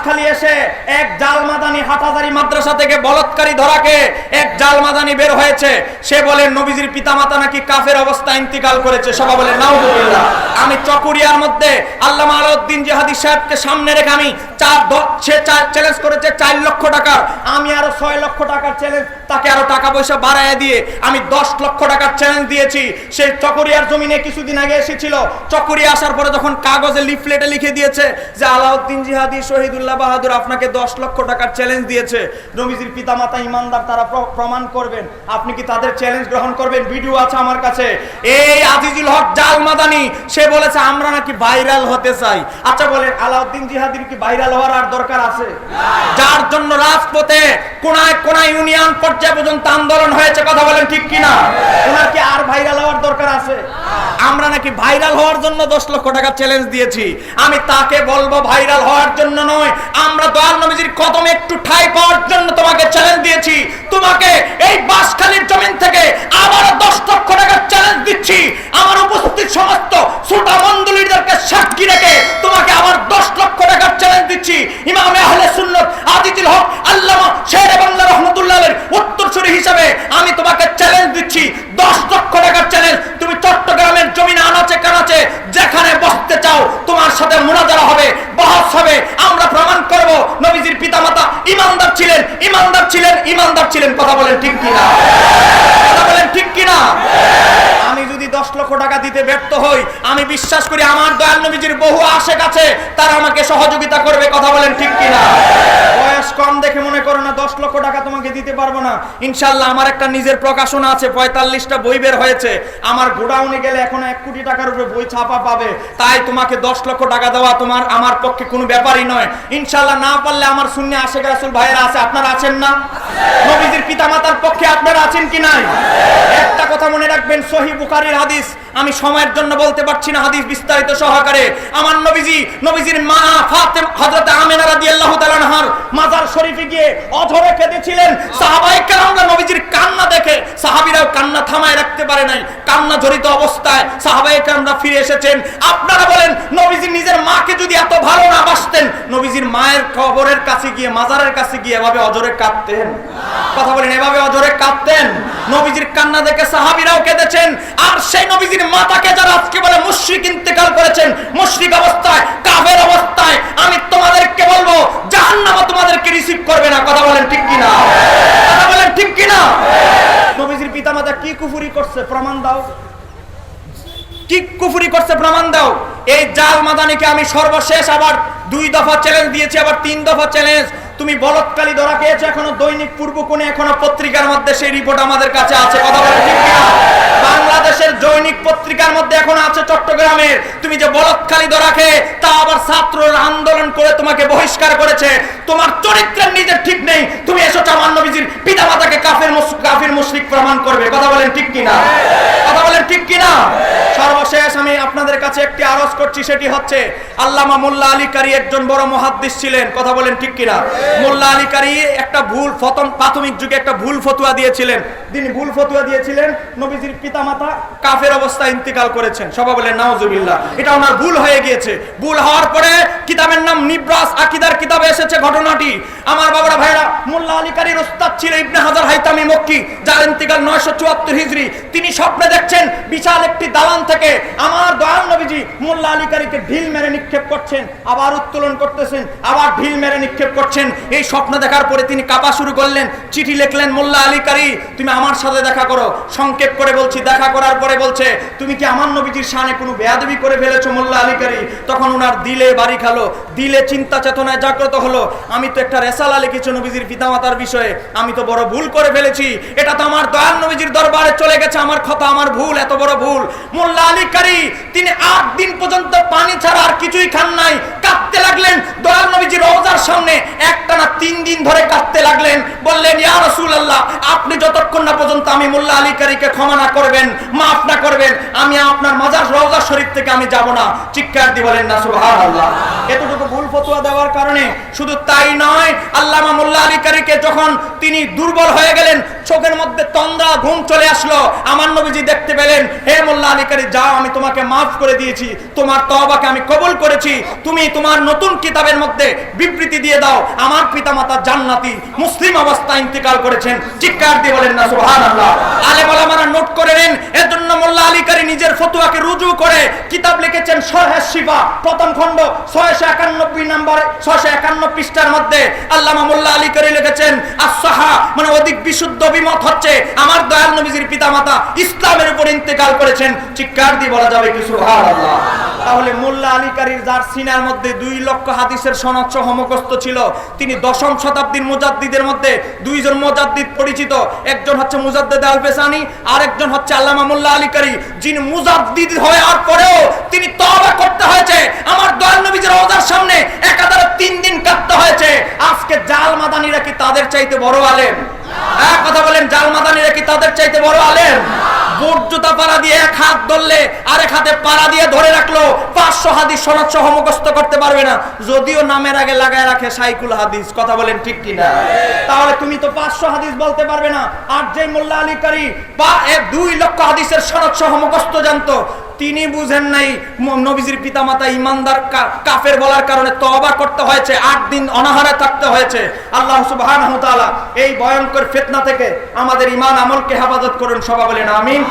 বাসখালী এসে এক জালমাদানি হাটাজারি মাদ্রাসা থেকে বলৎকারী ধরাকে এক জালমাদানি বের হয়েছে। সে বলে, নবীজির পিতামাতা নাকি কাফের অবস্থা ইন্তিকাল করেছে। সবাই বলে, নাউজুবিল্লাহ। আমি চকুরিয়ার মধ্যে আল্লামা আলাউদ্দিন জিহাদি সাহেবকে সামনে রেখে আমি চার সে চ্যালেঞ্জ করেছে চার লক্ষ টাকার। আমি আরও ছয় লক্ষ টাকার চ্যালেঞ্জ তাকে আরও টাকা পয়সা বাড়ায় দিয়ে আমি দশ লক্ষ টাকার চ্যালেঞ্জ দিয়েছি। সে চকরিয়ার জমিনে কিছুদিন আগে এসেছিল। চকরিয়া আসার পরে যখন কাগজে লিফলেটে লিখে দিয়েছে যে, আলাউদ্দিন জিহাদি শহীদুল্লাহ বাহাদুর আপনাকে দশ লক্ষ টাকার চ্যালেঞ্জ দিয়েছে। নবীজির পিতামাতা ইমানদার, তারা প্রমাণ করবেন। আপনি কি তাদের চ্যালেঞ্জ গ্রহণ করবেন? ভিডিও আছে আমার কাছে। এই আজিজুল হক জাল মাদানি, সে বলেছে, আমরা নাকি ভাইরাল হতে চাই। আচ্ছা বলেন, আলাউদ্দিন জিহাদির কি ভাইরাল হওয়ার আর দরকার আছে? যার জন্য রাজপথে কোনায় কোনায় ইউনিয়ন পর্যায়ে পর্যন্ত আন্দোলন হয়েছে, কথা বলেন ঠিক কিনা? ওনার কি আর ভাইরাল হওয়ার দরকার আছে? আমরা নাকি ভাইরাল হওয়ার জন্য দশ লক্ষ টাকা চ্যালেঞ্জ দিয়েছি। আমি তাকে বলব ভাইরাল হওয়ার জন্য নয় আমরা দয়াল নবীজির কদমে একটু ঠাই পাওয়ার জন্য তোমাকে চ্যালেঞ্জ দিয়েছি। তোমাকে এই বাসখালীর জমিন থেকে আবার দশ লক্ষ টাকার চ্যালেঞ্জ দিচ্ছি। আমার উপস্থিত সমস্ত শ্রোতা মন্ডলীদেরকে সাক্ষী রেখে তোমাকে আবার দশ লক্ষ টাকার চ্যালেঞ্জ দিচ্ছি ইমামে আহলে সুন্নত আজিজুল হক আল্লামা শের বাংলা রহমতুল্লাহের উত্তরসূরি হিসাবে আমি তোমাকে চ্যালেঞ্জ দিচ্ছি দশ লক্ষ টাকার চ্যালেঞ্জ তুমি চট্টগ্রামের জমিন আনাচে কানাচে যেখানে বসতে চাও তোমার সাথে মোনাজারা হবে বহস হবে আমরা প্রমাণ করব নবীজির পিতামাতা ইমানদার ছিলেন ইমানদার ছিলেন কথা বলেন ঠিক কিনা? কথা বলেন ঠিক কিনা? লক্ষ টাকা দিতে ব্যর্থ হই। আমি বিশ্বাস করি আমার দয়াল নবীজির বহু আশেক আছে, তারা আমাকে সহযোগিতা করবে, কথা বলেন ঠিক কিনা? বয়স কম দেখে মনে করো না, দশ লক্ষ টাকা তোমাকে দিতে পারব না। ইনশাল্লাহ আমার একটা নিজের প্রকাশনা আছে, পঁয়তাল্লিশটা বই বের হয়েছে। আমার গোডাউনে গেলে এখন এক কোটি টাকার উপরে বই ছাপা পাবে। তাই তোমাকে দশ লক্ষ টাকা দেওয়া তোমার, আমার পক্ষে কোনো ব্যাপারই নয়। ইনশাল্লাহ না পারলে আমার শূন্য আশেখ রাসুল ভাইয়েরা আছে, আপনারা আছেন না? নবীজির পিতামাতার পক্ষে আপনারা আছেন কি নাই? একটা কথা মনে রাখবেন, সহি বুখারীর হাদিস আমি সময়ের জন্য বলতে পারছি না হাদিস বিস্তারিত সহকারে। আমার নবীজি, নবীজির মা ফাতেম হযরত আমিনা রাদিয়াল্লাহু তাআলা আনহার মাজার শরীফে গিয়ে অধরে কেঁদেছিলেন। সাহাবায়ে কেরামরা নবীজির কান্না দেখে সাহাবীরাও কান্না থামায় রাখতে পারে নাই। কান্না জড়িত অবস্থায় সাহাবায়ে কেরামরা ফিরে এসেছেন। আপনারা বলেন, নবীজি নিজের মাকে যদি এত ভালো না বাসতেন নবীজির মায়ের কবরের কাছে গিয়ে, মাজারের কাছে গিয়ে এভাবে অজরে কাঁদতেন। কথা বলেন, এভাবে অজরে কাঁদতেন। নবীজির কান্না দেখে সাহাবীরাও কেঁদেছেন। আর সেই নবীজির মাতাকে যারা আজকে বলে মুশরিক ইন্তেকাল করেছেন, মুশরিক অবস্থায়, কাফের অবস্থায়, আমি তোমাদেরকে বলব, জাহান্নামও তোমাদেরকে রিসিভ করবে না। কথা বলেন ঠিক কিনা? কথা বলেন ঠিক কিনা? নবীজির পিতামাতা কি কুফুরি করছে? প্রমাণ দাও। কি কুফুরি করছে? প্রমাণ দাও। এই জাল মাদানিকে আমি সর্বশেষ আবার দুই দফা চ্যালেঞ্জ দিয়েছি, আবার তিন দফা চ্যালেঞ্জ তুমি বলৎকালী ধরা খেয়েছো, এখনও দৈনিক পূর্ব কোণে, এখনও পত্রিকার মধ্যে সেই রিপোর্ট আমাদের কাছে আছে। কথা বলে ঠিক কিনা? বাংলাদেশের দৈনিক পত্রিকার মধ্যে এখন আছে চট্টগ্রামের। তুমি যে বলৎকালী ধরা খেয়ে, তা আবার ছাত্ররা আন্দোলন করে তোমাকে বহিষ্কার করেছে। তোমার চরিত্রের নিজের ঠিক নেই। তুমি এসেছ আমার নবীজির পিতামাতাকে কাফের মুশ- কাফির মুশরিক প্রমাণ করবে। কথা বলেন ঠিক কিনা? কথা বলেন ঠিক কিনা? সর্বশেষ আমি আপনাদের কাছে একটি আরজ করছি, সেটি হচ্ছে আল্লামা মোল্লা আলী কারি একজন বড় মহাদ্দিস ছিলেন, কথা বলেন ঠিক কিনা? মোল্লা আলী কারি একটা ভুল ফতন, প্রাথমিক যুগে একটা ভুল ফতুয়া দিয়েছিলেন। তিনি ভুল ফতুয়া দিয়েছিলেন, নবীজির পিতামাতা কাফের অবস্থায় ইন্তিকাল করেছেন। সবাই বলেন, নাউজুবিল্লাহ, এটা ওনার ভুল হয়ে গিয়েছে। ভুল হওয়ার পরে কিতাবের নাম নিব্রাস আকিদার কিতাবে এসেছে ঘটনাটি। আমার বাবারা ভাইরা, মোল্লা আলী কারির ওস্তাদ ছিল ইবনে হাজার হাইতামি মক্কি, যার ইন্তিকাল নয়শো চুয়াত্তর হিজড়ি। তিনি স্বপ্নে দেখছেন বিশাল একটি দালান থেকে আমার দয়াল নবীজি মোল্লা আলী কারিকে ঢিল মেরে নিক্ষেপ করছেন, আবার উত্তোলন করতেছেন, আবার ঢিল মেরে নিক্ষেপ করছেন। এই স্বপ্ন দেখার পরে তিনি কাপা শুরু করলেন, চিঠি লিখলেন, মোল্লা আলী কারি তুমি আমার সাথে দেখা করো। সংক্ষেপ করে বলছি, দেখা করার পরে বলছে, তুমি কি আমার নবীজির সামনে কোনো বেয়াদবি করে ফেলেছো, মোল্লা আলী কারি তখন ওনার দিলে বাড়ি খালো, দিলে চিন্তা চেতনায় জাগ্রত হলো, আমি তো একটা রেসালা লিখেছি নবীজির পিতামাতার বিষয়ে, আমি তো বড় ভুল করে ফেলেছি। এটা তো আমার দয়াল নবীজির দরবারে চলে গেছে, আমার কথা, আমার ভুল এত বড় ভুল। মোল্লা আলী কারি, তিনি আট দিন পর্যন্ত পানি ছাড়া আর কিছুই খান নাই। কাঁদতে লাগলেন। দয়াল নবীজি রওজার সামনে একটানা তিন দিন ধরে কাঁদতে লাগলেন। বললেন, ইয়া রাসূলুল্লাহ, আপনি যতক্ষণ না পর্যন্ত আমি মোল্লা আলী কারীকে ক্ষমা না করবেন, মাফ না করবেন, আমি আপনার মাজার রওজা শরীফ থেকে আমি যাব না। চিৎকার দিয়ে বলেন না, সুবহানাল্লাহ। এতটুকু ভুল ফতোয়া দেওয়ার কারণে শুধু তাই নয়, আল্লামা মোল্লা আলী কারীকে যখন তিনি দুর্বল হয়ে গেলেন, চোখের মধ্যে তন্দ্রা, ঘুম চলে আসলো। আমার নবীজি দেখতে পেলেন, হে মোল্লা আলী কারী, যাও, আমি তোমাকে মাফ করে দিয়েছি, তোমার তওবাকে আমি কবুল করেছি, তুমি তোমার নতুন কিতাবের মধ্যে বিবৃতি দিয়ে দাও। আমার পিতামাতা জান্নাতি মুসলিম অবস্থায় ইন্তেকাল করেছেন। চিৎকার দিয়ে বলেন না, সুবহানাল্লাহ। আলেম ওলামারা নোট করে নেন। জন্য মোল্লা আলী কারী নিজের ফতোয়াকে রুজু করে কিতাব লিখেছেন সরহেস শিফা। প্রথম খণ্ড ছয়শো একানব্বই নম্বর, ছয়শো একান্ন পৃষ্ঠার মধ্যে আল্লামা মোল্লা আলী কারী লিখেছেন আসহা মানে অধিক বিশুদ্ধ বিমত হচ্ছে। আমার দয়াল নবীজির পিতামাতা ইসলামের উপর ইন্তেকাল করেছেন। চিৎকার দিয়ে বলা যাবে কি, সুবহানাল্লাহ। তাহলে মোল্লা যার সিনার মধ্যে দুই লক্ষ হাদিসের সনদ সহ মুখস্থ ছিল, তিনি দশম শতাব্দীর মুজাদ্দিদের মধ্যে দুইজন মুজাদ্দিদ পরিচিত। একজন হচ্ছে মুজাদ্দিদ আল পেসানি আর একজন হচ্ছে আল্লামা মোল্লা আলী কারী যিনি মুজাদ্দিদ হওয়ার পরেও তিনি তওবা করতে হয়েছে। আমার দয়াল নবীজির রওজার সামনে একাধারে তিন দিন কাটতে হয়েছে। আজকে জাল মাদানিরা কি তাদের চাইতে বড় আলেম? এক কথা বলেন, জাল মাদানিরা কি তাদের চাইতে বড় আলেম? বুট জুতা পাড়া দিয়ে এক হাত ধরলে আরেক হাতে পাড়া দিয়ে ধরে রাখল, পাঁচশো হাদিস সনদ সহ মুখস্থ করতে পারবে না। যদিও নামের আগে লাগায় রাখে সাইকুল হাদিস, কথা বলেন ঠিক কিনা? তাহলে তুমি তো পাঁচশো হাদিস বলতে পারবে না। আর যে মোল্লা আলী কারি বা দুই লক্ষ হাদিসের সনদ সহ মুখস্থ জানতো তিনি বুঝেন নাই নবীজির পিতা পিতামাতা ইমানদার কাফের বলার কারণে তবা করতে হয়েছে, আট দিন অনাহারে থাকতে হয়েছে। আল্লাহ সুবাহ এই ভয়ঙ্কর ফেতনা থেকে আমাদের ইমান আমলকে হেফাজত করুন, সবাই বলেন আমিন।